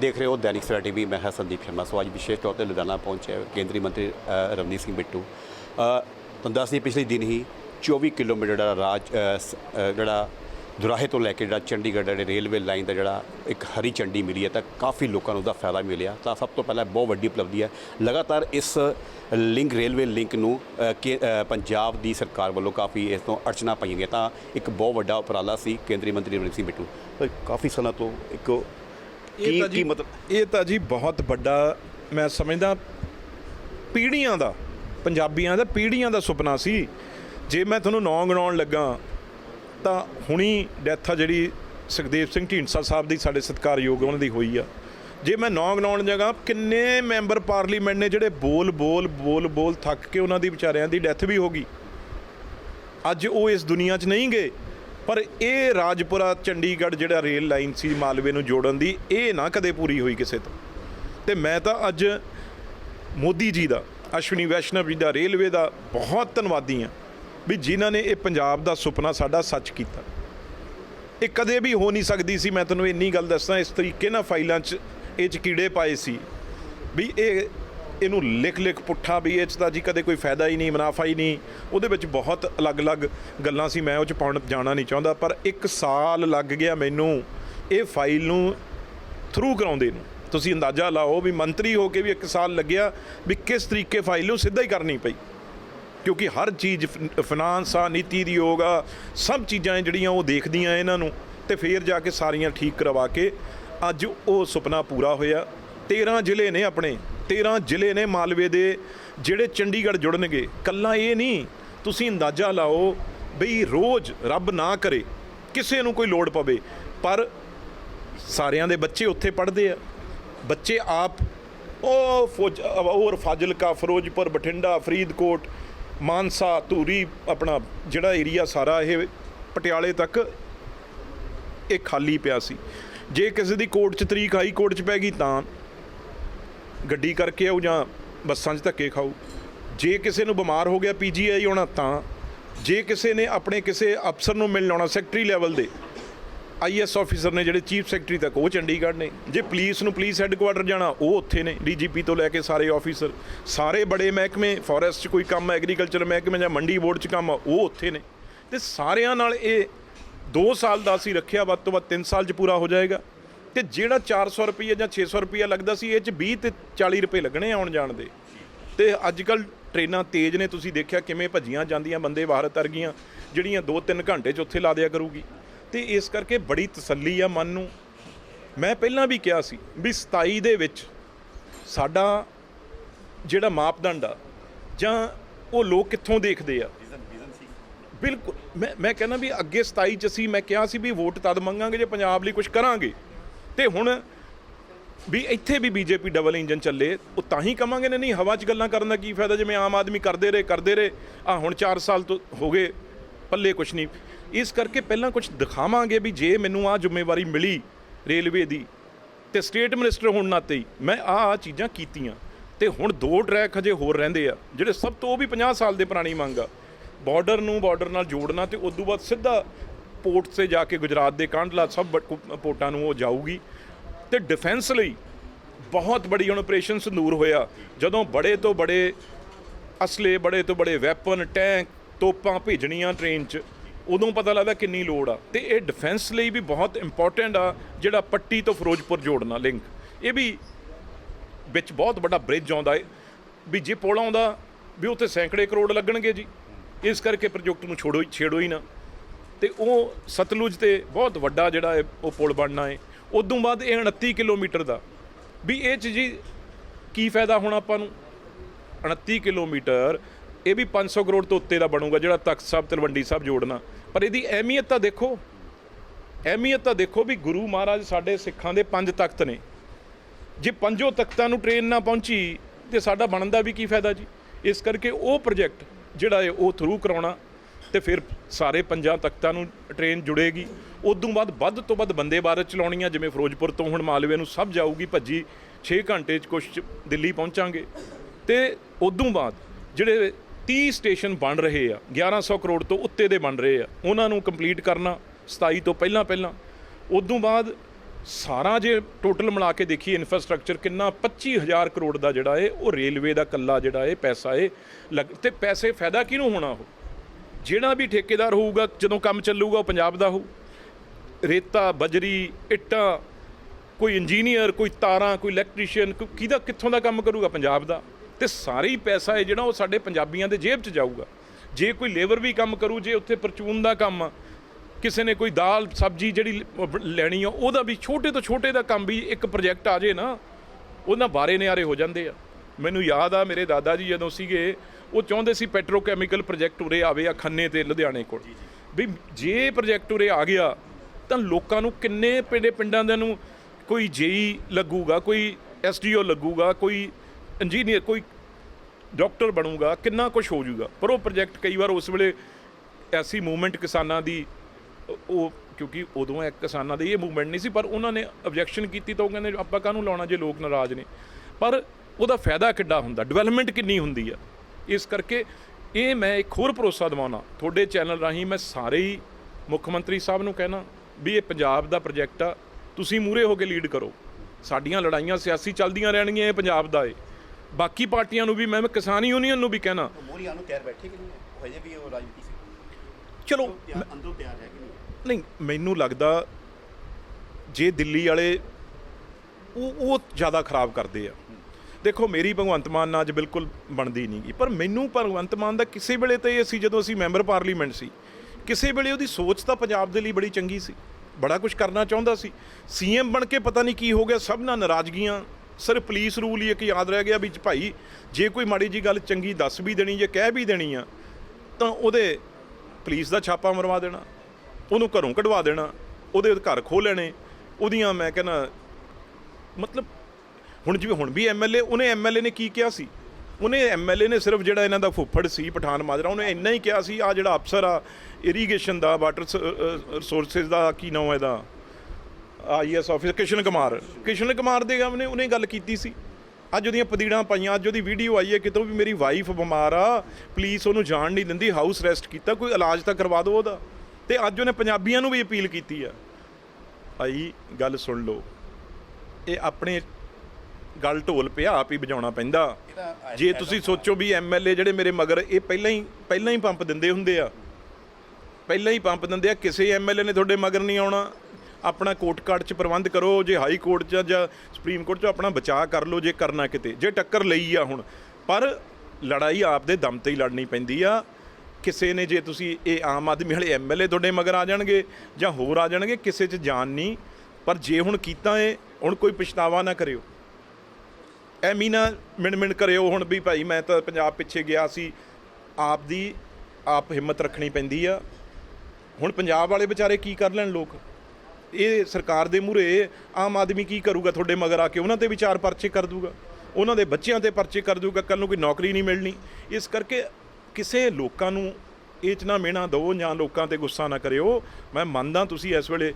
ਦੇਖ ਰਹੇ ਹੋ ਦੈਨਿਕ ਸਵੇਰਾ ਟੀਵੀ ਮੈਂ ਹਾਂ ਸੰਦੀਪ ਸ਼ਰਮਾ। ਸੋ ਅੱਜ ਵਿਸ਼ੇਸ਼ ਤੌਰ ਤੇ ਲੁਧਿਆਣਾ ਪਹੁੰਚੇ ਹੋਏ ਕੇਂਦਰੀ ਮੰਤਰੀ ਅ, ਰਵਨੀਤ ਸਿੰਘ ਬਿੱਟੂ। ਤੁਹਾਨੂੰ ਦੱਸ ਦਈਏ ਪਿਛਲੇ ਦਿਨ ਹੀ 24 ਕਿਲੋਮੀਟਰ ਜਿਹੜਾ ਰਾਜ ਸ- ਜਿਹੜਾ ਦੁਰਾਹੇ ਤੋਂ ਲੈ ਕੇ ਜਿਹੜਾ ਚੰਡੀਗੜ੍ਹ ਜਿਹੜੇ ਰੇਲਵੇ ਲਾਈਨ ਦਾ ਜਿਹੜਾ ਇੱਕ ਹਰੀ ਝੰਡੀ ਮਿਲੀ ਹੈ ਤਾਂ ਕਾਫੀ ਲੋਕਾਂ ਨੂੰ ਉਹਦਾ ਫਾਇਦਾ ਮਿਲਿਆ। ਤਾਂ ਸਭ ਤੋਂ ਪਹਿਲਾਂ ਬਹੁਤ ਵੱਡੀ ਉਪਲਬਧੀ ਹੈ। ਲਗਾਤਾਰ ਇਸ ਲਿੰਕ ਰੇਲਵੇ ਲਿੰਕ ਨੂੰ ਕੇ- ਪੰਜਾਬ ਦੀ ਸਰਕਾਰ ਵੱਲੋਂ ਕਾਫੀ ਇਸ ਤੋਂ ਅੜਚਨਾ ਪਾਈਆਂ ਗਈਆਂ। ਤਾਂ ਇੱਕ ਬਹੁਤ ਵੱਡਾ ਉਪਰਾਲਾ ਸੀ ਕੇਂਦਰੀ ਮੰਤਰੀ ਰਵਨੀਤ ਸਿੰਘ ਬਿੱਟੂ। ਕਾਫੀ ਸਾਲਾਂ ਤੋਂ ਇੱਕ ਕੀ ਜੀ ਮਤਲਬ? ਇਹ ਤਾਂ ਜੀ ਬਹੁਤ ਵੱਡਾ ਮੈਂ ਸਮਝਦਾ ਪੀੜ੍ਹੀਆਂ ਦਾ ਪੰਜਾਬੀਆਂ ਦਾ ਪੀੜ੍ਹੀਆਂ ਦਾ ਸੁਪਨਾ ਸੀ। ਜੇ ਮੈਂ ਤੁਹਾਨੂੰ ਨਾਂ ਗਿਣਾਉਣ ਲੱਗਾ ਤਾਂ ਹੁਣੀ ਡੈਥ ਆ ਜਿਹੜੀ ਸੁਖਦੇਵ ਸਿੰਘ ਢੀਂਡਸਾ ਸਾਹਿਬ ਦੀ ਸਾਡੇ ਸਤਿਕਾਰਯੋਗ ਉਹਨਾਂ ਦੀ ਹੋਈ ਆ। ਜੇ ਮੈਂ ਨਾਂ ਗਿਣਾਉਣ ਜਗਾ ਕਿੰਨੇ ਮੈਂਬਰ ਪਾਰਲੀਮੈਂਟ ਨੇ ਜਿਹੜੇ ਬੋਲ ਬੋਲ ਬੋਲ ਬੋਲ ਥੱਕ ਕੇ ਉਹਨਾਂ ਦੀ ਵਿਚਾਰਿਆਂ ਦੀ ਡੈਥ ਵੀ ਹੋ ਗਈ। ਅੱਜ ਉਹ ਇਸ ਦੁਨੀਆ 'ਚ ਨਹੀਂ ਗਏ। ਪਰ ਇਹ ਰਾਜਪੁਰਾ, ਚੰਡੀਗੜ੍ਹ ਜਿਹੜਾ ਰੇਲ ਲਾਈਨ ਸੀ ਮਾਲਵੇ ਨੂੰ ਜੋੜਨ ਦੀ, ਇਹ ਨਾ ਕਦੇ ਪੂਰੀ ਹੋਈ ਕਿਸੇ ਤੋਂ। ਤੇ ਮੈਂ ਤਾਂ ਅੱਜ ਮੋਦੀ ਜੀ ਦਾ, ਅਸ਼ਵਨੀ ਵੈਸ਼ਨਵ ਜੀ ਦਾ, ਰੇਲਵੇ ਦਾ ਬਹੁਤ ਧੰਨਵਾਦੀ ਹਾਂ ਵੀ ਜਿਨ੍ਹਾਂ ਨੇ ਇਹ ਪੰਜਾਬ ਦਾ ਸੁਪਨਾ ਸਾਡਾ ਸੱਚ ਕੀਤਾ। ਇਹ ਕਦੇ ਵੀ ਹੋ ਨਹੀਂ ਸਕਦੀ ਸੀ, ਮੈਂ ਤੁਹਾਨੂੰ ਇੰਨੀ ਗੱਲ ਦੱਸਾਂ, ਇਸ ਤਰੀਕੇ ਨਾਲ ਫਾਈਲਾਂ 'ਚ ਇਹ 'ਚ ਕੀੜੇ ਪਾਏ ਸੀ ਵੀ ਇਹ ਇਹਨੂੰ ਲਿਖ ਲਿਖ ਪੁੱਠਾ ਵੀ ਇਹ 'ਚ ਤਾਂ ਜੀ ਕਦੇ ਕੋਈ ਫਾਇਦਾ ਹੀ ਨਹੀਂ, ਮੁਨਾਫਾ ਹੀ ਨਹੀਂ। ਉਹਦੇ ਵਿੱਚ ਬਹੁਤ ਅਲੱਗ-ਅਲੱਗ ਗੱਲਾਂ ਸੀ, ਮੈਂ ਉਹ 'ਚ ਪਾਉਣ ਜਾਣਾ ਨਹੀਂ ਚਾਹੁੰਦਾ, ਪਰ ਇੱਕ ਸਾਲ ਲੱਗ ਗਿਆ ਮੈਨੂੰ ਇਹ ਫਾਈਲ ਨੂੰ ਥਰੂ ਕਰਾਉਂਦੇ ਨੂੰ। ਤੁਸੀਂ ਅੰਦਾਜ਼ਾ ਲਾਓ ਵੀ ਮੰਤਰੀ ਹੋ ਕੇ ਵੀ ਇੱਕ ਸਾਲ ਲੱਗਿਆ ਵੀ ਕਿਸ ਤਰੀਕੇ ਫਾਈਲ ਨੂੰ ਸਿੱਧਾ ਹੀ ਕਰਨੀ ਪਈ। ਕਿਉਂਕਿ ਹਰ ਚੀਜ਼ ਫ- ਫਾਈਨਾਂਸ ਆ, ਨੀਤੀ ਉਦਯੋਗ ਆ, ਸਭ ਚੀਜ਼ਾਂ ਜਿਹੜੀਆਂ ਉਹ ਦੇਖਦੀਆਂ ਇਹਨਾਂ ਨੂੰ ਤੇ ਫੇਰ ਜਾ ਕੇ ਸਾਰੀਆਂ ਠੀਕ ਕਰਵਾ ਕੇ ਅੱਜ ਉਹ ਸੁਪਨਾ ਪੂਰਾ ਹੋਇਆ। 13 ਜ਼ਿਲ੍ਹੇ ਨੇ ਆਪਣੇ। 13 ਜ਼ਿਲ੍ਹੇ ਨੇ ਮਾਲਵੇ ਦੇ ਜਿਹੜੇ ਚੰਡੀਗੜ੍ਹ ਜੁੜਨਗੇ। ਕੱਲਾ ਇਹ ਨਹੀਂ, ਤੁਸੀਂ ਅੰਦਾਜ਼ਾ ਲਾਓ ਬਈ ਰੋਜ਼ ਰੱਬ ਨਾ ਕਰੇ, ਕਿਸੇ ਨੂੰ ਕੋਈ ਲੋੜ ਪਵੇ। ਪਰ ਸਾਰਿਆਂ ਦੇ ਬੱਚੇ ਉੱਥੇ ਪੜ੍ਹਦੇ ਆ। ਬੱਚੇ ਆਪ, ਉਹ ਫੌਜ, ਹੋਰ ਫਾਜ਼ਿਲਕਾ, ਫਿਰੋਜ਼ਪੁਰ, ਬਠਿੰਡਾ, ਫਰੀਦਕੋਟ, ਮਾਨਸਾ, ਧੂਰੀ, ਆਪਣਾ ਜਿਹੜਾ ਏਰੀਆ ਸਾਰਾ ਇਹ ਪਟਿਆਲੇ ਤੱਕ ਇਹ ਖਾਲੀ ਪਿਆ ਸੀ। ਜੇ ਕਿਸੇ ਦੀ ਕੋਰਟ 'ਚ ਤਰੀਕ ਹਾਈ ਕੋਰਟ 'ਚ ਪੈ ਗਈ ਤਾਂ ਗੱਡੀ ਕਰਕੇ ਆਉ ਜਾਂ ਬੱਸਾਂ 'ਚ ਧੱਕੇ ਖਾਊ। ਜੇ ਕਿਸੇ ਨੂੰ ਬਿਮਾਰ ਹੋ ਗਿਆ ਪੀਜੀਆਈ ਆਉਣਾ ਤਾਂ ਜੇ ਕਿਸੇ ਨੇ ਆਪਣੇ ਕਿਸੇ ਅਫਸਰ ਨੂੰ ਮਿਲਣ ਆਉਣਾ ਸੈਕਟਰੀ ਲੈਵਲ ਦੇ ਆਈਐਸ ਆਫੀਸਰ ਨੇ ਜਿਹੜੇ ਚੀਫ ਸੈਕਟਰੀ ਤੱਕ ਉਹ ਚੰਡੀਗੜ੍ਹ ਨੇ। ਜੇ ਪੁਲਿਸ ਨੂੰ ਪੁਲਿਸ ਹੈੱਡਕੁਆਟਰ ਜਾਣਾ ਉਹ ਉੱਥੇ ਨੇ ਡੀਜੀਪੀ ਤੋਂ ਲੈ ਕੇ ਸਾਰੇ ਆਫੀਸਰ ਸਾਰੇ ਬੜੇ ਮਹਿਕਮੇ ਫੋਰੈਸਟ 'ਚ ਕੋਈ ਕੰਮ ਐਗਰੀਕਲਚਰ ਮਹਿਕਮੇ ਜਾਂ ਮੰਡੀ ਬੋਰਡ 'ਚ ਕੰਮ ਆ, ਉਹ ਉੱਥੇ ਨੇ। ਤੇ ਸਾਰਿਆਂ ਨਾਲ ਇਹ 2 ਸਾਲ ਦਾ ਅਸੀਂ ਰੱਖਿਆ ਵੱਧ ਤੋਂ ਵੱਧ 3 ਸਾਲ 'ਚ ਪੂਰਾ ਹੋ ਜਾਏਗਾ। ਤੇ ਜਿਹੜਾ 400 ਰੁਪਏ ਜਾਂ 600 ਰੁਪਏ ਲੱਗਦਾ ਸੀ, ਇਹ 'ਚ 20 ਤੇ 40 ਰੁਪਏ ਲੱਗਣੇ ਆਉਣ ਜਾਣ ਦੇ। ਤੇ ਅੱਜ ਕੱਲ ਟ੍ਰੇਨਾਂ ਤੇਜ਼ ਨੇ, ਤੁਸੀਂ ਦੇਖਿਆ ਕਿਵੇਂ ਭੱਜੀਆਂ ਜਾਂਦੀਆਂ, ਬੰਦੇ ਭਾਰਤ ਵਰਗੀਆਂ ਜਿਹੜੀਆਂ 2-3 ਘੰਟੇ 'ਚ ਉੱਥੇ ਲਾ ਦਿਆ ਕਰੂਗੀ। ਤੇ ਇਸ ਕਰਕੇ ਬੜੀ ਤਸੱਲੀ ਆ ਮਨ ਨੂੰ। ਮੈਂ ਪਹਿਲਾਂ ਵੀ ਕਿਹਾ ਸੀ ਵੀ 27 ਦੇ ਵਿੱਚ ਸਾਡਾ ਜਿਹੜਾ ਮਾਪਦੰਡ ਆ, ਜਾਂ ਉਹ ਲੋਕ ਕਿੱਥੋਂ ਦੇਖਦੇ ਆ? ਬਿਲਕੁਲ, ਮੈਂ ਮੈਂ ਕਹਿੰਦਾ ਵੀ ਅੱਗੇ 27 ਚ ਅਸੀਂ, ਮੈਂ ਕਿਹਾ ਸੀ ਵੀ ਵੋਟ ਤਦ ਮੰਗਾਂਗੇ ਜੇ ਪੰਜਾਬ ਲਈ ਕੁਝ ਕਰਾਂਗੇ। ਤੇ ਹੁਣ ਵੀ ਇੱਥੇ ਵੀ ਬੀਜੇਪੀ ਡਬਲ ਇੰਜਨ ਚੱਲੇ, ਉਹ ਤਾਂ ਹੀ ਕਵਾਂਗੇ ਨੇ, ਨਹੀਂ, ਹਵਾ 'ਚ ਗੱਲਾਂ ਕਰਨ ਦਾ ਕੀ ਫਾਇਦਾ? ਜਿਵੇਂ ਆਮ ਆਦਮੀ ਕਰਦੇ ਰਹੇ ਕਰਦੇ ਰਹੇ ਆ ਹੁਣ 4 ਸਾਲ ਤੋਂ ਹੋ ਗਏ, ਪੱਲੇ ਕੁਛ ਨਹੀਂ। ਇਸ ਕਰਕੇ ਪਹਿਲਾਂ ਕੁਝ ਦਿਖਾਵਾਂਗੇ ਵੀ ਜੇ ਮੈਨੂੰ ਆ ਜ਼ਿੰਮੇਵਾਰੀ ਮਿਲੀ ਰੇਲਵੇ ਦੀ, ਤੇ ਸਟੇਟ ਮਿਨਿਸਟਰ ਹੋਣ ਨਾਤੇ ਹੀ ਮੈਂ ਆ ਆ ਚੀਜ਼ਾਂ ਕੀਤੀਆਂ। ਤੇ ਹੁਣ ਦੋ ਟਰੈਕ ਹਜੇ ਹੋਰ ਰਹਿੰਦੇ ਆ, ਜਿਹੜੇ ਸਭ ਤੋਂ ਉਹ ਵੀ 50 ਸਾਲ ਦੇ ਪੁਰਾਣੀ ਮੰਗ ਆ। ਬਾਰਡਰ ਨੂੰ ਬਾਰਡਰ ਨਾਲ ਜੋੜਨਾ ਤੇ ਉਸ ਤੋਂ ਬਾਅਦ ਸਿੱਧਾ ਪੋਰਟ ਤੇ ਜਾ ਕੇ ਗੁਜਰਾਤ ਦੇ ਕਾਂਡਲਾ ਸਭ ਪੋਰਟਾਂ ਨੂੰ ਉਹ ਜਾਊਗੀ। ਤੇ ਡਿਫੈਂਸ ਲਈ ਬਹੁਤ ਬੜੀ ਹੁਣ ਆਪਰੇਸ਼ਨ ਸੰਦੂਰ ਹੋਇਆ। ਜਦੋਂ ਬੜੇ ਤੋਂ ਬੜੇ ਅਸਲੇ, ਬੜੇ ਤੋਂ ਬੜੇ ਵੈਪਨ ਟੈਂਕ ਤੋਪਾਂ ਭੇਜਣੀਆਂ ਟ੍ਰੇਨ 'ਚ, ਉਦੋਂ ਪਤਾ ਲੱਗਦਾ ਕਿੰਨੀ ਲੋੜ ਆ। ਤੇ ਇਹ ਡਿਫੈਂਸ ਲਈ ਵੀ ਬਹੁਤ ਇੰਪੋਰਟੈਂਟ ਆ, ਜਿਹੜਾ ਪੱਟੀ ਤੋਂ ਫਿਰੋਜ਼ਪੁਰ ਜੋੜਨਾ ਲਿੰਕ ਇਹ ਵੀ ਵਿੱਚ ਬਹੁਤ ਵੱਡਾ ਬ੍ਰਿਜ ਆਉਂਦਾ ਏ। ਵੀ ਜੇ ਪੁਲ ਆਉਂਦਾ, ਵੀ ਉੱਥੇ ਸੈਂਕੜੇ ਕਰੋੜ ਲੱਗਣਗੇ ਜੀ। ਇਸ ਕਰਕੇ ਪ੍ਰੋਜੈਕਟ ਨੂੰ ਛੋੜੋ ਛੇੜੋ ਹੀ ਨਾ। ਤੇ ਉਹ ਸਤਲੁਜ ਤੇ ਬਹੁਤ ਵੱਡਾ ਜਿਹੜਾ ਹੈ ਉਹ ਪੁਲ ਬਣਨਾ ਹੈ ਉਦੋਂ ਬਾਅਦ ਇਹ 29 ਕਿਲੋਮੀਟਰ ਦਾ। ਵੀ ਇਹ 'ਚ ਜੀ ਕੀ ਫਾਇਦਾ ਹੋਣਾ ਆਪਾਂ ਨੂੰ? 29 ਕਿਲੋਮੀਟਰ, ਇਹ ਵੀ 500 ਕਰੋੜ ਤੋਂ ਉੱਤੇ ਦਾ ਬਣੂਗਾ ਜਿਹੜਾ ਤਖਤ ਸਾਹਿਬ, ਤਲਵੰਡੀ ਸਾਹਿਬ ਜੋੜਨਾ। ਪਰ ਇਹਦੀ ਅਹਿਮੀਅਤ ਤਾਂ ਦੇਖੋ। ਅਹਿਮੀਅਤ ਤਾਂ ਦੇਖੋ ਵੀ ਗੁਰੂ ਮਹਾਰਾਜ ਸਾਡੇ ਸਿੱਖਾਂ ਦੇ ਪੰਜ ਤਖਤ ਨੇ। ਜੇ ਪੰਜੋ ਤਖਤਾਂ ਨੂੰ ਟ੍ਰੇਨ ਨਾ ਪਹੁੰਚੀ, ਤੇ ਸਾਡਾ ਬਣਨ ਦਾ ਵੀ ਕੀ ਫਾਇਦਾ ਜੀ? ਇਸ ਕਰਕੇ ਉਹ ਪ੍ਰੋਜੈਕਟ ਜਿਹੜਾ ਹੈ ਉਹ ਥਰੂ ਕਰਾਉਣਾ। ਤੇ ਫਿਰ ਸਾਰੇ ਪੰਜਾਂ ਤਖਤਾਂ ਨੂੰ ਟ੍ਰੇਨ ਜੁੜੇਗੀ। ਉਦੋਂ ਬਾਅਦ ਵੱਧ ਤੋਂ ਵੱਧ ਬੰਦੇ ਭਾਰਤ ਚਲਾਉਣੀਆਂ ਜਿਵੇਂ ਫਿਰੋਜ਼ਪੁਰ ਤੋਂ ਹੁਣ ਮਾਲਵੇ ਨੂੰ ਸਭ ਜਾਊਗੀ, ਭੱਜੀ 6 ਘੰਟੇ ਚ ਕੁਛ ਦਿੱਲੀ ਪਹੁੰਚਾਂਗੇ। ਤੇ ਉਦੋਂ ਬਾਅਦ ਜਿਹੜੇ 30 ਸਟੇਸ਼ਨ ਬਣ ਰਹੇ ਆ 1100 ਕਰੋੜ ਤੋਂ ਉੱਤੇ ਦੇ ਬਣ ਰਹੇ ਆ, ਉਹਨਾਂ ਨੂੰ ਕੰਪਲੀਟ ਕਰਨਾ 27 ਤੋਂ ਪਹਿਲਾਂ ਪਹਿਲਾਂ। ਉਦੋਂ ਬਾਅਦ ਸਾਰਾ ਜੇ ਟੋਟਲ ਮਿਲਾ ਕੇ ਦੇਖੀਏ ਇਨਫਰਾਸਟ੍ਰਕਚਰ ਕਿੰਨਾ 25000 ਕਰੋੜ ਦਾ ਜਿਹੜਾ ਏ, ਉਹ ਰੇਲਵੇ ਦਾ ਕੱਲਾ ਜਿਹੜਾ ਏ, ਪੈਸਾ ਏ। ਲੱਗ- ਤੇ ਪੈਸੇ ਫਾਇਦਾ ਕਿਹਨੂੰ ਹੋਣਾ ਉਹ? ਜਿਹੜਾ ਵੀ ਠੇਕੇਦਾਰ ਹੋਊਗਾ, ਜਦੋਂ ਕੰਮ ਚੱਲੂਗਾ, ਉਹ ਪੰਜਾਬ ਦਾ ਹੋਊ। ਰੇਤਾ, ਬਜਰੀ, ਇੱਟਾਂ, ਕੋਈ ਇੰਜੀਨੀਅਰ, ਕੋਈ ਤਾਰਾਂ, ਕੋਈ ਇਲੈਕਟ੍ਰੀਸ਼ੀਅਨ, ਕੋਈ ਕਿਹਦਾ, ਕਿੱਥੋਂ ਦਾ ਕੰਮ ਕਰੂਗਾ? ਪੰਜਾਬ ਦਾ। ਤੇ ਸਾਰੇ ਹੀ ਪੈਸਾ ਹੈ ਜਿਹੜਾ ਉਹ ਸਾਡੇ ਪੰਜਾਬੀਆਂ ਦੇ ਜੇਬ 'ਚ ਜਾਊਗਾ। ਜੇ ਕੋਈ ਲੇਬਰ ਵੀ ਕੰਮ ਕਰੂ, ਜੇ ਉੱਥੇ ਪਰਚੂਨ ਦਾ ਕੰਮ ਆ ਕਿਸੇ ਨੇ ਕੋਈ ਦਾਲ, ਸਬਜ਼ੀ ਜਿਹੜੀ ਲੈਣੀ ਆ, ਉਹਦਾ ਵੀ ਛੋਟੇ ਤੋਂ ਛੋਟੇ ਦਾ ਕੰਮ ਵੀ ਇੱਕ ਪ੍ਰੋਜੈਕਟ ਆ ਜੇ ਨਾ, ਉਹਨਾਂ ਬਾਰੇ ਨਿਆਰੇ ਹੋ ਜਾਂਦੇ ਆ। ਮੈਨੂੰ ਯਾਦ ਆ ਮੇਰੇ ਦਾਦਾ ਜੀ ਜਦੋਂ ਸੀਗੇ ਉਹ ਚਾਹੁੰਦੇ ਸੀ ਪੈਟਰੋਕੈਮੀਕਲ ਪ੍ਰੋਜੈਕਟ ਉਰੇ ਆਵੇ ਆ ਖੰਨੇ ਤੇ ਲੁਧਿਆਣੇ ਕੋਲ। ਵੀ ਜੇ ਪ੍ਰੋਜੈਕਟ ਉਰੇ ਆ ਗਿਆ ਤਾਂ ਲੋਕਾਂ ਨੂੰ ਕਿੰਨੇ ਪਿੰਡੇ ਪਿੰਡਾਂ ਦੇ ਨੂੰ ਕੋਈ ਜੇਈ ਲੱਗੂਗਾ ਕੋਈ ਐਸਡੀਓ ਲੱਗੂਗਾ ਕੋਈ ਇੰਜੀਨੀਅਰ ਕੋਈ ਡਾਕਟਰ ਬਣੂਗਾ ਕਿੰਨਾ ਕੁਝ ਹੋ ਜਾਊਗਾ ਪਰ ਉਹ ਪ੍ਰੋਜੈਕਟ ਕਈ ਵਾਰ ਉਸ ਵੇਲੇ ਐਸੀ ਮੂਵਮੈਂਟ ਕਿਸਾਨਾਂ ਦੀ ਉਹ ਕਿਉਂਕਿ ਉਦੋਂ ਇਹ ਕਿਸਾਨਾਂ ਦੀ ਇਹ ਮੂਵਮੈਂਟ ਨਹੀਂ ਸੀ ਪਰ ਉਹਨਾਂ ਨੇ ਆਬਜੈਕਸ਼ਨ ਕੀਤੀ ਤਾਂ ਉਹ ਕਹਿੰਦੇ ਆਪਾਂ ਕਾਹਨੂੰ ਲਾਉਣਾ ਜੇ ਲੋਕ ਨਾਰਾਜ਼ ਨੇ? ਪਰ ਉਹਦਾ ਫਾਇਦਾ ਕਿੱਡਾ ਹੁੰਦਾ? ਡਿਵੈਲਪਮੈਂਟ ਕਿੰਨੀ ਹੁੰਦੀ ਆ? ਇਸ ਕਰਕੇ ਇਹ ਮੈਂ ਇੱਕ ਹੋਰ ਭਰੋਸਾ ਦਿਵਾਉਣਾ। ਤੁਹਾਡੇ ਚੈਨਲ ਰਾਹੀਂ ਮੈਂ ਸਾਰੇ ਹੀ ਮੁੱਖ ਮੰਤਰੀ ਸਾਹਿਬ ਨੂੰ ਕਹਿਣਾ ਵੀ ਇਹ ਪੰਜਾਬ ਦਾ ਪ੍ਰੋਜੈਕਟ ਆ। ਤੁਸੀਂ ਮੂਰੇ ਹੋ ਕੇ ਲੀਡ ਕਰੋ। ਸਾਡੀਆਂ ਲੜਾਈਆਂ ਸਿਆਸੀ ਚੱਲਦੀਆਂ ਰਹਿਣਗੀਆਂ ਇਹ ਪੰਜਾਬ ਦਾ ਏ। ਬਾਕੀ ਪਾਰਟੀਆਂ ਨੂੰ ਵੀ ਮੈਂ ਕਿਸਾਨ ਯੂਨੀਅਨ ਨੂੰ ਵੀ ਕਹਿਣਾ। ਮੋਰੀਆਂ ਨੂੰ ਤਿਆਰ ਬੈਠੇ ਕਿ ਨਹੀਂ? ਉਹ ਹਜੇ ਵੀ ਉਹ ਰਾਜਨੀਤੀ ਸੀ ਚਲੋ ਅੰਦਰੋਂ ਤਿਆਰ ਹੈ ਕਿ ਨਹੀਂ ਨਹੀਂ ਮੈਨੂੰ ਲੱਗਦਾ ਜੇ ਦਿੱਲੀ ਵਾਲੇ ਉਹ ਉਹ ਜ਼ਿਆਦਾ ਖਰਾਬ ਕਰਦੇ ਆ। ਦੇਖੋ, ਮੇਰੀ ਭਗਵੰਤ ਮਾਨ ਨਾਲ ਅੱਜ ਬਿਲਕੁਲ ਬਣਦੀ ਨਹੀਂ ਗੀ। ਪਰ ਮੈਨੂੰ ਭਗਵੰਤ ਮਾਨ ਦਾ ਕਿਸੇ ਵੇਲੇ ਤੇ ਇਹ ਸੀ ਜਦੋਂ ਅਸੀਂ ਮੈਂਬਰ ਪਾਰਲੀਮੈਂਟ ਸੀ, ਕਿਸੇ ਵੇਲੇ ਉਹਦੀ ਸੋਚ ਤਾਂ ਪੰਜਾਬ ਦੇ ਲਈ ਬੜੀ ਚੰਗੀ ਸੀ। ਬੜਾ ਕੁਝ ਕਰਨਾ ਚਾਹੁੰਦਾ ਸੀ। ਸੀਐਮ ਬਣ ਕੇ ਪਤਾ ਨਹੀਂ ਕੀ ਹੋ ਗਿਆ, ਸਭ ਨਾਲ ਨਾਰਾਜ਼ਗੀਆਂ। ਸਿਰਫ ਪੁਲਿਸ ਰੂਲ ਹੀ ਇੱਕ ਯਾਦ ਰਹਿ ਗਿਆ ਵੀ ਭਾਈ, ਜੇ ਕੋਈ ਮਾੜੀ ਜੀ ਗੱਲ ਚੰਗੀ ਦੱਸ ਵੀ ਦੇਣੀ ਜੇ ਕਹਿ ਵੀ ਦੇਣੀ ਆ, ਤਾਂ ਉਹਦੇ ਪੁਲਿਸ ਦਾ ਛਾਪਾ ਮਰਵਾ ਦੇਣਾ, ਉਹਨੂੰ ਘਰੋਂ ਕਢਵਾ ਦੇਣਾ, ਉਹਦੇ ਘਰ ਖੋਹ ਲੈਣੇ, ਉਹਦੀਆਂ ਮੈਂ ਕਹਿੰਦਾ, ਮਤਲਬ ਹੁਣ ਜਿਵੇਂ ਹੁਣ ਵੀ ਐਮਐਲਏ ਉਹਨੇ ਐਮਐਲਏ ਨੇ ਕੀ ਕਿਹਾ ਸੀ? ਉਹਨੇ ਐਮਐਲਏ ਨੇ ਸਿਰਫ ਜਿਹੜਾ ਇਹਨਾਂ ਦਾ ਫੁੱਫੜ ਸੀ, ਪਠਾਨ ਮਾਜਰਾ, ਉਹਨੇ ਇੰਨਾ ਹੀ ਕਿਹਾ ਸੀ ਆ ਜਿਹੜਾ ਅਫਸਰ ਆ ਇਰੀਗੇਸ਼ਨ ਦਾ ਵਾਟਰ ਰਿਸੋਰਸਸ ਦਾ, ਕੀ ਨਾਮ ਹੈ ਇਹਦਾ? IAS officer Kishan Kumar. Kishan Kumar ਦੇ ਗਮ ਨੇ ਉਹਨੇ ਗੱਲ ਕੀਤੀ ਸੀ। ਅੱਜ ਉਹਦੀਆਂ ਪਦੀੜਾਂ ਪਾਈਆਂ, ਅੱਜ ਉਹਦੀ ਵੀਡੀਓ ਆਈ ਹੈ, ਕਿਤੋਂ ਵੀ ਮੇਰੀ ਵਾਈਫ ਬਿਮਾਰ ਆ ਪੁਲਿਸ ਉਹਨੂੰ ਜਾਣ ਨਹੀਂ ਦਿੰਦੀ ਹਾਊਸ ਅਰੈਸਟ ਕੀਤਾ, ਕੋਈ ਇਲਾਜ ਤਾਂ ਕਰਵਾ ਦਿਓ ਉਹਦਾ। ਤੇ ਅੱਜ ਉਹਨੇ ਪੰਜਾਬੀਆਂ ਨੂੰ ਵੀ ਅਪੀਲ ਕੀਤੀ ਆ। ਭਾਈ, ਗੱਲ ਸੁਣ ਲਓ। ਇਹ ਆਪਣੇ ਗੱਲ ਢੋਲ ਪਿਆ ਆਪ ਹੀ ਵਜਾਉਣਾ ਪੈਂਦਾ। ਜੇ ਤੁਸੀਂ ਸੋਚੋ ਵੀ ਐਮਐਲਏ ਜਿਹੜੇ ਮੇਰੇ ਮਗਰ ਇਹ ਪਹਿਲਾਂ ਹੀ ਪਹਿਲਾਂ ਹੀ ਪੰਪ ਦਿੰਦੇ ਹੁੰਦੇ ਆ। ਪਹਿਲਾਂ ਹੀ ਪੰਪ ਦਿੰਦੇ ਆ ਕਿਸੇ ਐਮਐਲਏ ਨੇ ਤੁਹਾਡੇ ਮਗਰ ਨਹੀਂ ਆਉਣਾ। ਆਪਣਾ ਕੋਰਟ ਕਾਰਡ 'ਚ ਪ੍ਰਬੰਧ ਕਰੋ ਜੇ ਹਾਈ ਕੋਰਟ 'ਚ ਜਾਂ ਸੁਪਰੀਮ ਕੋਰਟ 'ਚ ਆਪਣਾ ਬਚਾਅ ਕਰ ਲਓ ਜੇ ਕਰਨਾ ਕਿਤੇ। ਜੇ ਟੱਕਰ ਲਈ ਆ ਹੁਣ। ਪਰ ਲੜਾਈ ਆਪਦੇ ਦਮ ਤੇ ਹੀ ਲੜਨੀ ਪੈਂਦੀ ਆ। ਕਿਸੇ ਨੇ ਜੇ ਤੁਸੀਂ ਇਹ ਆਮ ਆਦਮੀ ਵਾਲੇ ਐਮਐਲਏ ਤੁਹਾਡੇ ਮਗਰ ਆ ਜਾਣਗੇ ਜਾਂ ਹੋਰ ਆ ਜਾਣਗੇ ਕਿਸੇ 'ਚ ਜਾਨ ਨਹੀਂ। ਪਰ ਜੇ ਹੁਣ ਕੀਤਾ ਏ ਹੁਣ ਕੋਈ ਪਛਤਾਵਾ ਨਾ ਕਰਿਓ। ਐਮੀ ਨਾ ਮਿਣ ਮਿਣ ਕਰਿਓ ਹੁਣ ਵੀ ਭਾਈ ਮੈਂ ਤਾਂ ਪੰਜਾਬ ਪਿੱਛੇ ਗਿਆ ਸੀ। ਆਪ ਦੀ ਆਪ ਹਿੰਮਤ ਰੱਖਣੀ ਪੈਂਦੀ ਆ। ਹੁਣ ਪੰਜਾਬ ਵਾਲੇ ਵਿਚਾਰੇ ਕੀ ਕਰ ਲੈਣ ਲੋਕ? ਇਹ ਸਰਕਾਰ ਦੇ ਮੂਹਰੇ ਆਮ ਆਦਮੀ ਕੀ ਕਰੂਗਾ ਤੁਹਾਡੇ ਮਗਰ ਆ ਕੇ? ਉਹਨਾਂ ਤੇ ਵਿਚਾਰ ਪਰਚੇ ਕਰ ਦੂਗਾ। ਉਹਨਾਂ ਦੇ ਬੱਚਿਆਂ ਤੇ ਪਰਚੇ ਕਰ ਦੂਗਾ। ਕੱਲ ਨੂੰ ਕੋਈ ਨੌਕਰੀ ਨਹੀਂ ਮਿਲਣੀ। ਇਸ ਕਰਕੇ ਕਿਸੇ ਲੋਕਾਂ ਨੂੰ ਇਹ ਚ ਨਾ ਮਿਹਣਾ ਦਿਓ ਜਾਂ ਲੋਕਾਂ ਤੇ ਗੁੱਸਾ ਨਾ ਕਰਿਓ। ਮੈਂ ਮੰਨਦਾ ਤੁਸੀਂ ਇਸ ਵੇਲੇ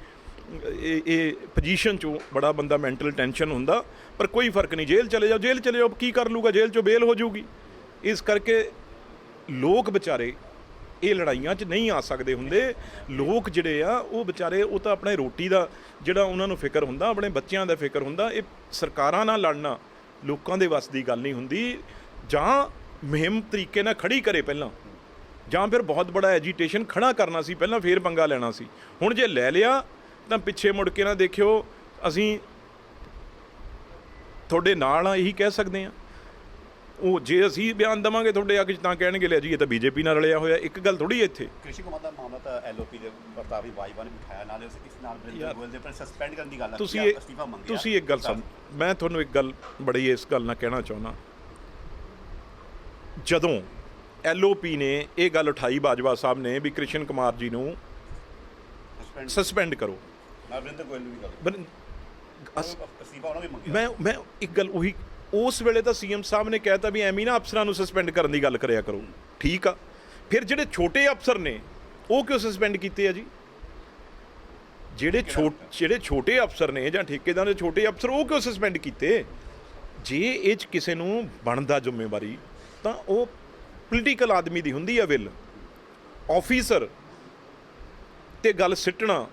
ਇਹ ਇਹ ਪੋਜੀਸ਼ਨ ਚੋਂ ਬੜਾ ਬੰਦਾ ਮੈਂਟਲ ਟੈਨਸ਼ਨ ਹੁੰਦਾ, ਪਰ ਕੋਈ ਫ਼ਰਕ ਨਹੀਂ, ਜੇਲ੍ਹ ਚਲੇ ਜਾਓ, ਜੇਲ੍ਹ ਚਲੇ ਜਾਓ, ਕੀ ਕਰ ਲੂਗਾ, ਜੇਲ੍ਹ ਚੋਂ ਬੇਲ ਹੋ ਜਾਊਗੀ। ਇਸ ਕਰਕੇ ਲੋਕ ਵਿਚਾਰੇ ਇਹ ਲੜਾਈਆਂ 'ਚ ਨਹੀਂ ਆ ਸਕਦੇ ਹੁੰਦੇ। ਲੋਕ ਜਿਹੜੇ ਆ, ਉਹ ਵਿਚਾਰੇ, ਉਹ ਤਾਂ ਆਪਣੇ ਰੋਟੀ ਦਾ ਜਿਹੜਾ ਉਹਨਾਂ ਨੂੰ ਫਿਕਰ ਹੁੰਦਾ, ਆਪਣੇ ਬੱਚਿਆਂ ਦਾ ਫਿਕਰ ਹੁੰਦਾ, ਇਹ ਸਰਕਾਰਾਂ ਨਾਲ ਲੜਨਾ ਲੋਕਾਂ ਦੇ ਵੱਸ ਦੀ ਗੱਲ ਨਹੀਂ ਹੁੰਦੀ। ਜਾਂ ਮੁਹਿੰਮ ਤਰੀਕੇ ਨਾਲ ਖੜੀ ਕਰੇ ਪਹਿਲਾਂ, ਜਾਂ ਫਿਰ ਬਹੁਤ ਬੜਾ ਐਜੀਟੇਸ਼ਨ ਖੜਾ ਕਰਨਾ ਸੀ, ਪਹਿਲਾਂ ਫੇਰ ਪੰਗਾ ਲੈਣਾ ਸੀ। ਹੁਣ ਜੇ ਲੈ ਲਿਆ ਤਾਂ ਪਿੱਛੇ ਮੁੜ ਕੇ ਨਾ ਦੇਖਿਓ ਅਸੀਂ ਤੁਹਾਡੇ ਨਾਲ ਆ ਇਹੀ ਕਹਿ ਸਕਦੇ ਆ ਉਹ ਜੇ ਅਸੀਂ ਬਿਆਨ ਦਵਾਂਗੇ ਤੁਹਾਡੇ ਅੱਗੇ ਤਾਂ ਕਹਿਣਗੇ ਲੈ ਜੀ ਇਹ ਤਾਂ ਬੀਜੇਪੀ ਨਾਲ ਰਲਿਆ ਹੋਇਆ ਇੱਕ ਗੱਲ ਥੋੜੀ ਇੱਥੇ। ਕ੍ਰਿਸ਼ੀ ਕੁਮਾਰ ਦਾ ਮਾਮਲਾ ਤਾਂ ਐਲਓਪੀ ਦੇ ਪ੍ਰਤਾਪੀ ਬਾਈਵਾਨ ਨੇ ਉਠਾਇਆ ਨਾਲ ਉਸ ਇਸ ਨਾਲ ਬਰਿੰਦਰ ਗੋਇਲ ਦੇ ਪਰ ਸਸਪੈਂਡ ਕਰਨ ਦੀ ਗੱਲ ਆ ਤੁਸੀਂ ਅਸਤੀਫਾ ਮੰਗਿਆ ਤੁਸੀਂ ਇੱਕ ਗੱਲ ਸਮ ਮੈਂ ਤੁਹਾਨੂੰ ਇੱਕ ਗੱਲ ਬੜੀ ਇਸ ਗੱਲ ਨਾਲ ਕਹਿਣਾ ਚਾਹੁੰਦਾ। ਜਦੋਂ ਐਲਓਪੀ ਨੇ ਇਹ ਗੱਲ ਉਠਾਈ ਬਾਜਵਾ ਸਾਹਿਬ ਨੇ ਵੀ ਕ੍ਰਿਸ਼ਨ ਕੁਮਾਰ ਜੀ ਨੂੰ ਸਸਪੈਂਡ ਕਰੋ। ਨਾਲ ਬਰਿੰਦਰ ਗੋਇਲ ਨੂੰ ਵੀ ਗੱਲ ਪਰ ਅਸ- ਅਸਤੀਫਾ ਉਹਨਾਂ ਵੀ ਮੰਗਿਆ। ਮੈਂ ਮੈਂ ਇੱਕ ਗੱਲ ਉਹੀ ਉਸ ਵੇਲੇ ਤਾਂ ਸੀਐਮ ਸਾਹਿਬ ਨੇ ਕਹਿਤਾ ਵੀ ਐਵੇਂ ਨਾ ਅਫਸਰਾਂ ਨੂੰ ਸਸਪੈਂਡ ਕਰਨ ਦੀ ਗੱਲ ਕਰਿਆ ਕਰੋ। ਠੀਕ ਆ। ਫਿਰ ਜਿਹੜੇ ਛੋਟੇ ਅਫਸਰ ਨੇ ਉਹ ਕਿਉਂ ਸਸਪੈਂਡ ਕੀਤੇ ਆ ਜੀ? ਜਿਹੜੇ ਛੋਟ ਜਿਹੜੇ ਛੋਟੇ ਅਫਸਰ ਨੇ ਜਾਂ ਠੇਕੇਦਾਰ ਦੇ ਛੋਟੇ ਅਫਸਰ ਉਹ ਕਿਉਂ ਸਸਪੈਂਡ ਕੀਤੇ? ਜੇ ਇਹ ਚ ਕਿਸੇ ਨੂੰ ਬਣਦਾ ਜ਼ਿੰਮੇਵਾਰੀ ਤਾਂ ਉਹ ਪੋਲੀਟੀਕਲ ਆਦਮੀ ਦੀ ਹੁੰਦੀ ਆ ਵਿਲ। ਆਫੀਸਰ ਤੇ ਗੱਲ ਸਿੱਟਣਾ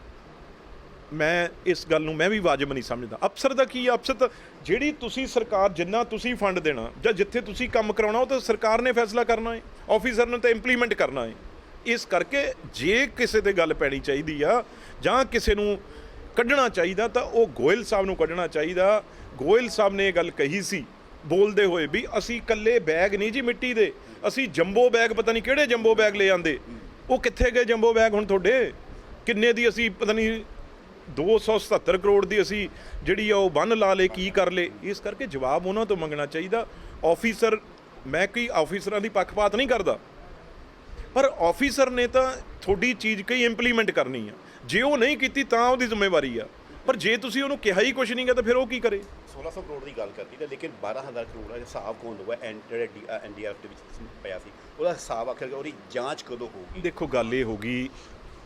ਮੈਂ ਇਸ ਗੱਲ ਨੂੰ ਮੈਂ ਵੀ ਵਾਜਬ ਨਹੀਂ ਸਮਝਦਾ। ਅਫਸਰ ਦਾ ਕੀ ਹੈ ਅਫਸਰ ਤਾਂ ਜਿਹੜੀ ਤੁਸੀਂ ਸਰਕਾਰ ਜਿੰਨਾ ਤੁਸੀਂ ਫੰਡ ਦੇਣਾ ਜਾਂ ਜਿੱਥੇ ਤੁਸੀਂ ਕੰਮ ਕਰਾਉਣਾ, ਉਹ ਤਾਂ ਸਰਕਾਰ ਨੇ ਫੈਸਲਾ ਕਰਨਾ ਹੈ ਆਫੀਸਰ ਨੇ ਤਾਂ ਇੰਪਲੀਮੈਂਟ ਕਰਨਾ ਹੈ ਇਸ ਕਰਕੇ ਜੇ ਕਿਸੇ ਤੇ ਗੱਲ ਪੈਣੀ ਚਾਹੀਦੀ ਆ ਜਾਂ ਕਿਸੇ ਨੂੰ ਕੱਢਣਾ ਚਾਹੀਦਾ, ਤਾਂ ਉਹ ਗੋਇਲ ਸਾਹਿਬ ਨੂੰ ਕੱਢਣਾ ਚਾਹੀਦਾ। ਗੋਇਲ ਸਾਹਿਬ ਨੇ ਇਹ ਗੱਲ ਕਹੀ ਸੀ, ਬੋਲਦੇ ਹੋਏ ਵੀ ਅਸੀਂ ਇਕੱਲੇ ਬੈਗ ਨਹੀਂ ਜੀ ਮਿੱਟੀ ਦੇ। ਅਸੀਂ ਜੰਬੋ ਬੈਗ, ਪਤਾ ਨਹੀਂ ਕਿਹੜੇ ਜੰਬੋ ਬੈਗ ਲੈ ਆਂਦੇ। ਉਹ ਕਿੱਥੇ ਗਏ ਜੰਬੋ ਬੈਗ ਹੁਣ ਤੁਹਾਡੇ? ਕਿੰਨੇ ਦੀ ਅਸੀਂ, ਪਤਾ ਨਹੀਂ 277 ਕਰੋੜ ਦੀ ਅਸੀਂ ਜਿਹੜੀ ਆ ਉਹ ਬੰਨ ਲਾ ਲੇ ਕੀ ਕਰ ਲੇ ਇਸ ਕਰਕੇ ਜਵਾਬ ਉਹਨਾਂ ਤੋਂ ਮੰਗਣਾ ਚਾਹੀਦਾ। ਆਫੀਸਰ ਮੈਂ ਕੋਈ ਆਫੀਸਰਾਂ ਦੀ ਪੱਖਪਾਤ ਨਹੀਂ ਕਰਦਾ। ਪਰ ਆਫੀਸਰ ਨੇ ਤਾਂ ਤੁਹਾਡੀ ਚੀਜ਼ ਕਈ ਇੰਪਲੀਮੈਂਟ ਕਰਨੀ ਆ। ਜੇ ਉਹ ਨਹੀਂ ਕੀਤੀ ਤਾਂ ਉਹਦੀ ਜ਼ਿੰਮੇਵਾਰੀ ਆ। ਪਰ ਜੇ ਤੁਸੀਂ ਉਹਨੂੰ ਕਿਹਾ ਹੀ ਕੁਝ ਨਹੀਂਗਾ ਤਾਂ ਫਿਰ ਉਹ ਕੀ ਕਰੇ? 1600 ਕਰੋੜ ਦੀ ਗੱਲ ਕਰਦੀ ਤੇ ਲੇਕਿਨ 12000 ਕਰੋੜ ਦਾ ਹਿਸਾਬ ਕੌਣ ਦਊਗਾ? ਐਨ ਜਿਹੜਾ ਐਨਡੀਆਰ ਦੇ ਵਿੱਚ ਪਿਆ ਸੀ ਉਹਦਾ ਹਿਸਾਬ ਆਖਰ ਉਹਦੀ ਜਾਂਚ ਕਦੋਂ ਹੋਊਗੀ? ਦੇਖੋ ਗੱਲ ਇਹ ਹੋ ਗਈ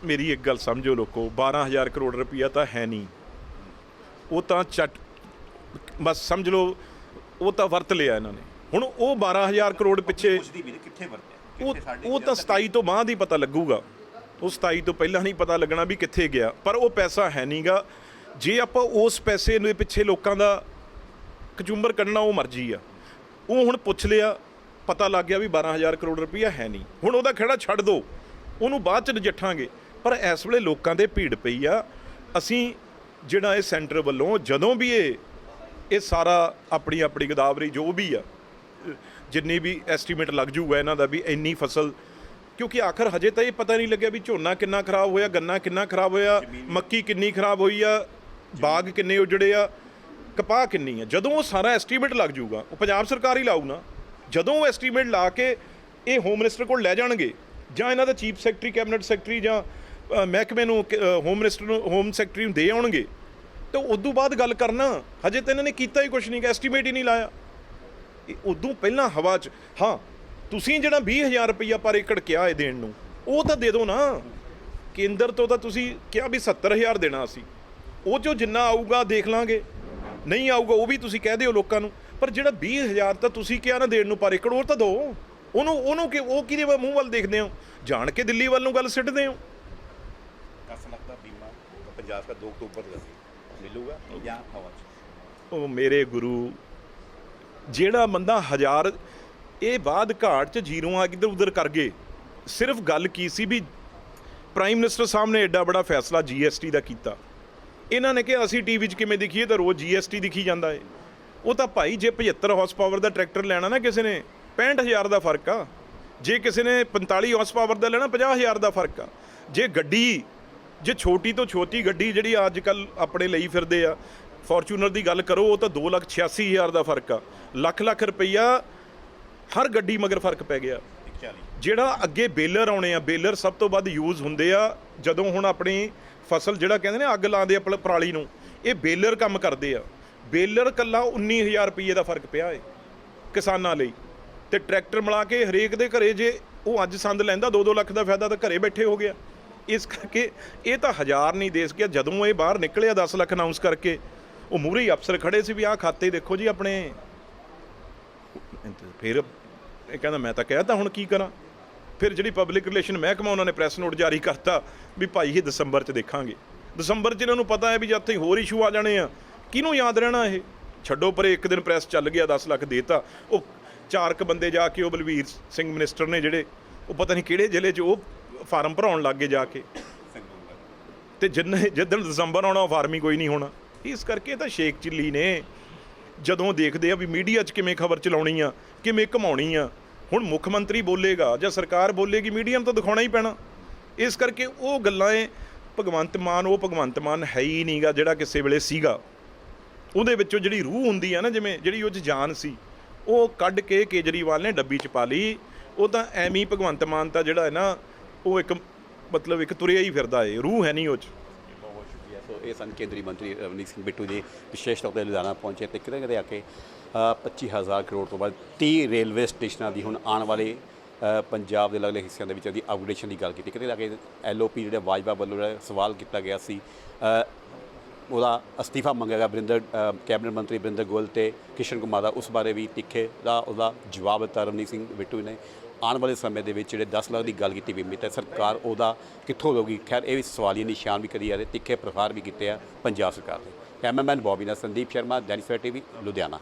ਮੇਰੀ ਇੱਕ ਗੱਲ ਸਮਝੋ ਲੋਕੋ 12000 ਕਰੋੜ ਰੁਪਈਆ ਤਾਂ ਹੈ ਨਹੀਂ। ਉਹ ਤਾਂ ਚੱਟ ਬਸ ਸਮਝ ਲਓ ਉਹ ਤਾਂ ਵਰਤ ਲਿਆ ਇਹਨਾਂ ਨੇ। ਹੁਣ ਉਹ 12000 ਕਰੋੜ ਪਿੱਛੇ ਪੁੱਛਦੀ ਵੀ ਨਹੀਂ ਕਿੱਥੇ ਵਰਤਿਆ? ਉਹ ਤਾਂ 27 ਤੋਂ ਬਾਅਦ ਹੀ ਪਤਾ ਲੱਗੂਗਾ। ਉਹ 27 ਤੋਂ ਪਹਿਲਾਂ ਨਹੀਂ ਪਤਾ ਲੱਗਣਾ ਵੀ ਕਿੱਥੇ ਗਿਆ ਪਰ ਉਹ ਪੈਸਾ ਹੈ ਨਹੀਂਗਾ। ਜੇ ਆਪਾਂ ਉਸ ਪੈਸੇ ਦੇ ਪਿੱਛੇ ਲੋਕਾਂ ਦਾ ਕਚੂੰਬਰ ਕੱਢਣਾ ਉਹ ਮਰਜ਼ੀ ਆ। ਉਹ ਹੁਣ ਪੁੱਛ ਲਿਆ ਪਤਾ ਲੱਗ ਗਿਆ ਵੀ 12000 ਕਰੋੜ ਰੁਪਈਆ ਹੈ ਨਹੀਂ। ਹੁਣ ਉਹਦਾ ਖੜਾ ਛੱਡ ਦੋ। ਉਹਨੂੰ ਬਾਅਦ ਚ ਨਜਿੱਠਾਂਗੇ। ਪਰ ਇਸ ਵੇਲੇ ਲੋਕਾਂ ਦੇ ਭੀੜ ਪਈ ਆ। ਅਸੀਂ ਜਿਹੜਾ ਇਹ ਸੈਂਟਰ ਵੱਲੋਂ ਜਦੋਂ ਵੀ ਇਹ ਇਹ ਸਾਰਾ ਆਪਣੀ ਆਪਣੀ ਗਦਾਵਰੀ ਜੋ ਵੀ ਆ, ਜਿੰਨੀ ਵੀ ਐਸਟੀਮੇਟ ਲੱਗ ਜੂਗਾ ਇਹਨਾਂ ਦਾ ਵੀ ਇੰਨੀ ਫਸਲ, ਕਿਉਂਕਿ ਆਖਰ ਹਜੇ ਤਾਂ ਇਹ ਪਤਾ ਨਹੀਂ ਲੱਗਿਆ ਵੀ ਝੋਨਾ ਕਿੰਨਾ ਖਰਾਬ ਹੋਇਆ, ਗੰਨਾ ਕਿੰਨਾ ਖਰਾਬ ਹੋਇਆ, ਮੱਕੀ ਕਿੰਨੀ ਖਰਾਬ ਹੋਈ ਆ, ਬਾਗ ਕਿੰਨੇ ਉਜੜੇ ਆ, ਕਪਾਹ ਕਿੰਨੀ ਆ। ਜਦੋਂ ਉਹ ਸਾਰਾ ਐਸਟੀਮੇਟ ਲੱਗ ਜੂਗਾ, ਉਹ ਪੰਜਾਬ ਸਰਕਾਰ ਹੀ ਲਾਊ ਨਾ। ਜਦੋਂ ਉਹ ਐਸਟੀਮੇਟ ਲਾ ਕੇ ਇਹ ਹੋਮ ਮਿਨਿਸਟਰ ਕੋਲ ਲੈ ਜਾਣਗੇ ਜਾਂ ਇਹਨਾਂ ਦਾ ਚੀਫ ਸੈਕਟਰੀ ਕੈਬਨਿਟ ਸੈਕਟਰੀ ਜਾਂ ਮਹਿਕਮੇ ਨੂੰ ਹੋਮ ਮਿਨਿਸਟਰ ਨੂੰ ਹੋਮ ਸੈਕਟਰੀ ਨੂੰ ਦੇ ਆਉਣਗੇ, ਤਾਂ ਉਦੋਂ ਬਾਅਦ ਗੱਲ ਕਰਨਾ। ਹਜੇ ਤਾਂ ਇਹਨਾਂ ਨੇ ਕੀਤਾ ਹੀ ਕੁਝ ਨਹੀਂ ਕਿ ਐਸਟੀਮੇਟ ਹੀ ਨਹੀਂ ਲਾਇਆ। ਉਦੋਂ ਪਹਿਲਾਂ ਹਵਾ 'ਚ, ਹਾਂ, ਤੁਸੀਂ ਜਿਹੜਾ 20000 ਰੁਪਈਆ ਪਰ ਏਕੜ ਕਿਹਾ ਹੈ ਦੇਣ ਨੂੰ, ਉਹ ਤਾਂ ਦੇ ਦਿਓ ਨਾ। ਕੇਂਦਰ ਤੋਂ ਤਾਂ ਤੁਸੀਂ ਕਿਹਾ ਵੀ 70000 ਦੇਣਾ ਅਸੀਂ ਉਹ 'ਚੋਂ ਜਿੰਨਾ ਆਊਗਾ ਦੇਖ ਲਾਂਗੇ। ਨਹੀਂ ਆਊਗਾ, ਉਹ ਵੀ ਤੁਸੀਂ ਕਹਿ ਦਿਓ ਲੋਕਾਂ ਨੂੰ। ਪਰ ਜਿਹੜਾ 20000 ਤਾਂ ਤੁਸੀਂ ਕਿਹਾ ਨਾ ਦੇਣ ਨੂੰ ਪਰ ਏਕੜ ਉਹ ਤਾਂ ਦਿਓ ਉਹਨੂੰ ਉਹਨੂੰ ਕਿ, ਉਹ ਕਿਹਦੇ ਮੂੰਹ ਵੱਲ ਦੇਖਦੇ ਹੋ? ਜਾਣ ਕੇ ਦਿੱਲੀ ਵੱਲ ਨੂੰ ਗੱਲ ਸਿੱਟਦੇ ਹੋ? ਪੰਜਾਬ ਦਾ 2 ਅਕਤੂਬਰ ਦਾ ਮਿਲੂਗਾ ਜਾਂ ਹਵਾ ਉਹ ਮੇਰੇ ਗੁਰੂ, ਜਿਹੜਾ ਬੰਦਾ ਹਜ਼ਾਰ, ਇਹ ਬਾਅਦ ਘਾਟ ਚ ਜੀਰੋਂ ਆ ਇੱਧਰ ਉੱਧਰ ਕਰ ਗਏ। ਸਿਰਫ ਗੱਲ ਕੀ ਸੀ ਵੀ ਪ੍ਰਾਈਮ ਮਿਨਿਸਟਰ ਸਾਹਿਬ ਨੇ ਐਡਾ ਬੜਾ ਫੈਸਲਾ ਜੀਐਸਟੀ ਦਾ ਕੀਤਾ। ਇਹਨਾਂ ਨੇ ਕਿਹਾ, ਅਸੀਂ ਟੀਵੀ 'ਚ ਕਿਵੇਂ ਦਿਖੀਏ, ਤਾਂ ਰੋਜ਼ ਜੀਐਸਟੀ ਦਿਖੀ ਜਾਂਦਾ ਏ। ਉਹ ਤਾਂ ਭਾਈ, ਜੇ 75 ਹਾਰਸ ਪਾਵਰ ਦਾ ਟਰੈਕਟਰ ਲੈਣਾ ਨਾ ਕਿਸੇ ਨੇ 65000 ਦਾ ਫ਼ਰਕ ਆ। ਜੇ ਕਿਸੇ ਨੇ 45 ਹਾਰਸ ਪਾਵਰ ਦਾ ਲੈਣਾ 50000 ਦਾ ਫ਼ਰਕ ਆ। ਜੇ ਗੱਡੀ ਜੇ ਛੋਟੀ ਤੋਂ ਛੋਟੀ ਗੱਡੀ ਜਿਹੜੀ ਅੱਜ ਕੱਲ ਆਪਣੇ ਲਈ ਫਿਰਦੇ ਆ, ਫੋਰਚੂਨਰ ਦੀ ਗੱਲ ਕਰੋ, ਉਹ ਤਾਂ 286000 ਦਾ ਫ਼ਰਕ ਆ। ਲੱਖ ਲੱਖ ਰੁਪਈਆ ਹਰ ਗੱਡੀ ਮਗਰ ਫ਼ਰਕ ਪੈ ਗਿਆ। ਜਿਹੜਾ ਅੱਗੇ ਬੇਲਰ ਆਉਣੇ ਆ, ਬੇਲਰ ਸਭ ਤੋਂ ਵੱਧ ਯੂਜ਼ ਹੁੰਦੇ ਆ, ਜਦੋਂ ਹੁਣ ਆਪਣੀ ਫਸਲ ਜਿਹੜਾ ਕਹਿੰਦੇ ਨੇ ਅੱਗ ਲਾਉਂਦੇ ਆ ਪਰਾਲੀ ਨੂੰ, ਇਹ ਬੇਲਰ ਕੰਮ ਕਰਦੇ ਆ। ਬੇਲਰ ਕੱਲਾ 19000 ਰੁਪਏ ਦਾ ਫ਼ਰਕ ਪਿਆ ਏ ਕਿਸਾਨਾਂ ਲਈ। ਤੇ ਟਰੈਕਟਰ ਮਿਲਾ ਕੇ ਹਰੇਕ ਦੇ ਘਰੇ ਜੇ ਉਹ ਅੱਜ ਸੰਦ ਲੈਂਦਾ 2-2 ਲੱਖ ਦਾ ਫਾਇਦਾ ਤਾਂ ਘਰੇ ਬੈਠੇ ਹੋ ਗਿਆ। ਇਸ ਕਰਕੇ ਇਹ ਤਾਂ ਹਜ਼ਾਰ ਨਹੀਂ ਦੇ ਸਕਿਆ। ਜਦੋਂ ਇਹ ਬਾਹਰ ਨਿਕਲਿਆ 10 ਲੱਖ ਅਨਾਉਂਸ ਕਰਕੇ, ਉਹ ਮੂਹਰੇ ਅਫਸਰ ਖੜੇ ਸੀ ਵੀ ਆਹ ਖਾਤੇ ਦੇਖੋ ਜੀ ਆਪਣੇ। ਫਿਰ ਇਹ ਕਹਿੰਦਾ, ਮੈਂ ਤਾਂ ਕਹਿਤਾ ਹੁਣ ਕੀ ਕਰਾਂ? ਫਿਰ ਜਿਹੜੀ ਪਬਲਿਕ ਰਿਲੇਸ਼ਨ ਮਹਿਕਮਾ ਉਹਨਾਂ ਨੇ ਪ੍ਰੈਸ ਨੋਟ ਜਾਰੀ ਕਰਤਾ ਵੀ ਭਾਈ ਇਹ ਦਸੰਬਰ 'ਚ ਦੇਖਾਂਗੇ। ਦਸੰਬਰ 'ਚ ਇਹਨਾਂ ਨੂੰ ਪਤਾ ਹੈ ਵੀ ਜਦ ਤੱਕ ਹੋਰ ਇਸ਼ੂ ਆ ਜਾਣੇ ਆ, ਕਿਹਨੂੰ ਯਾਦ ਰਹਿਣਾ ਇਹ? ਛੱਡੋ ਪਰੇ, ਇੱਕ ਦਿਨ ਪ੍ਰੈਸ ਚੱਲ ਗਿਆ 10 ਲੱਖ ਦੇਤਾ। ਉਹ ਚਾਰ ਕ ਬੰਦੇ ਜਾ ਕੇ ਉਹ ਬਲਵੀਰ ਸਿੰਘ ਮਿਨਿਸਟਰ ਨੇ ਜਿਹੜੇ, ਉਹ ਪਤਾ ਨਹੀਂ ਕਿਹੜੇ ਜ਼ਿਲ੍ਹੇ 'ਚ, ਉਹ ਫਾਰਮ ਭਰਾਉਣ ਲੱਗ ਗਏ ਜਾ ਕੇ। ਤੇ ਜਿੰਨੇ ਜਿੱਦਣ ਦਸੰਬਰ ਆਉਣਾ, ਉਹ ਫਾਰਮ ਹੀ ਕੋਈ ਨਹੀਂ ਹੋਣਾ। ਇਸ ਕਰਕੇ ਤਾਂ ਸ਼ੇਖ ਚਿੱਲੀ ਨੇ ਜਦੋਂ ਦੇਖਦੇ ਆ ਵੀ ਮੀਡੀਆ 'ਚ ਕਿਵੇਂ ਖਬਰ ਚਲਾਉਣੀ ਆ, ਕਿਵੇਂ ਘਮਾਉਣੀ ਆ, ਹੁਣ ਮੁੱਖ ਮੰਤਰੀ ਬੋਲੇਗਾ ਜਾਂ ਸਰਕਾਰ ਬੋਲੇਗੀ, ਮੀਡੀਆ ਨੂੰ ਤਾਂ ਦਿਖਾਉਣਾ ਹੀ ਪੈਣਾ। ਇਸ ਕਰਕੇ ਉਹ ਗੱਲਾਂ ਏ ਭਗਵੰਤ ਮਾਨ, ਉਹ ਭਗਵੰਤ ਮਾਨ ਹੈ ਹੀ ਨਹੀਂਗਾ ਜਿਹੜਾ ਕਿਸੇ ਵੇਲੇ ਸੀਗਾ। ਉਹਦੇ ਵਿੱਚੋਂ ਜਿਹੜੀ ਰੂਹ ਹੁੰਦੀ ਆ ਨਾ, ਜਿਵੇਂ ਜਿਹੜੀ ਉਹ 'ਚ ਜਾਨ ਸੀ, ਉਹ ਕੱਢ ਕੇ ਕੇਜਰੀਵਾਲ ਨੇ ਡੱਬੀ 'ਚ ਪਾ ਲਈ। ਉਹ ਤਾਂ ਐਵੇਂ ਹੀ ਭਗਵੰਤ ਮਾਨ ਤਾਂ ਜਿਹੜਾ ਹੈ ਨਾ ਉਹ ਇੱਕ ਮਤਲਬ ਇੱਕ ਤੁਰਿਆ ਹੀ ਫਿਰਦਾ ਏ ਰੂਹ ਹੈ ਨਹੀਂ ਉਹ 'ਚ। ਬਹੁਤ ਸ਼ੁਕਰੀਆ। ਸੋ ਇਹ ਸਨ ਕੇਂਦਰੀ ਮੰਤਰੀ ਰਵਨੀਤ ਸਿੰਘ ਬਿੱਟੂ ਜੀ ਵਿਸ਼ੇਸ਼ ਤੌਰ ਤੇ ਲੁਧਿਆਣਾ ਪਹੁੰਚੇ ਤੇ ਕਿਤੇ ਕਿਤੇ ਆ ਕੇ ਅ, 25000 ਕਰੋੜ ਤੋਂ ਬਾਅਦ 30 ਰੇਲਵੇ ਸਟੇਸ਼ਨਾਂ ਦੀ ਹੁਣ ਆਉਣ ਵਾਲੇ ਪੰਜਾਬ ਦੇ ਅਲੱਗ-ਅਲੱਗ ਹਿੱਸਿਆਂ ਦੇ ਵਿੱਚ ਉਹਦੀ ਅਪਗ੍ਰੇਡੇਸ਼ਨ ਦੀ ਗੱਲ ਕੀਤੀ। ਕਿਤੇ ਆ ਕੇ ਐਲਓਪੀ ਜਿਹੜੇ ਵਾਜਵਾ ਵੱਲੋਂ ਜਿਹੜਾ ਸਵਾਲ ਕੀਤਾ ਗਿਆ ਸੀ ਉਹਦਾ ਅਸਤੀਫਾ ਮੰਗਿਆ ਗਿਆ ਬਰਿੰਦਰ ਕੈਬਨਿਟ ਮੰਤਰੀ ਬਰਿੰਦਰ ਗੋਇਲ ਤੇ ਕਿਸ਼ਨ ਕੁਮਾਰ ਦਾ। ਉਸ ਬਾਰੇ ਵੀ ਤਿੱਖੇ ਦਾ ਉਹਦਾ ਜਵਾਬ ਦਿੱਤਾ ਰਵਨੀਤ ਸਿੰਘ ਬਿੱਟੂ ਨੇ। ਆਉਣ ਵਾਲੇ ਸਮੇਂ ਦੇ ਵਿੱਚ ਜਿਹੜੇ 10 ਲੱਖ ਦੀ ਗੱਲ ਕੀਤੀ ਬੀਮਿਤ ਹੈ ਸਰਕਾਰ ਉਹਦਾ ਕਿੱਥੋਂ ਲਊਗੀ? ਖੈਰ, ਇਹ ਵੀ ਸਵਾਲੀ ਨਿਸ਼ਾਨ ਵੀ ਕਰੀ ਜਾ ਰਹੇ, ਤਿੱਖੇ ਪ੍ਰਹਾਰ ਵੀ ਕੀਤੇ ਆ ਪੰਜਾਬ ਸਰਕਾਰ ਨੇ ਕੈਮਰਾਮੈਨ ਬੌਬੀ ਨਾਲ ਸੰਦੀਪ ਸ਼ਰਮਾ ਦੈਨਿਕ ਸਵੇਰਾ ਟੀਵੀ, ਲੁਧਿਆਣਾ।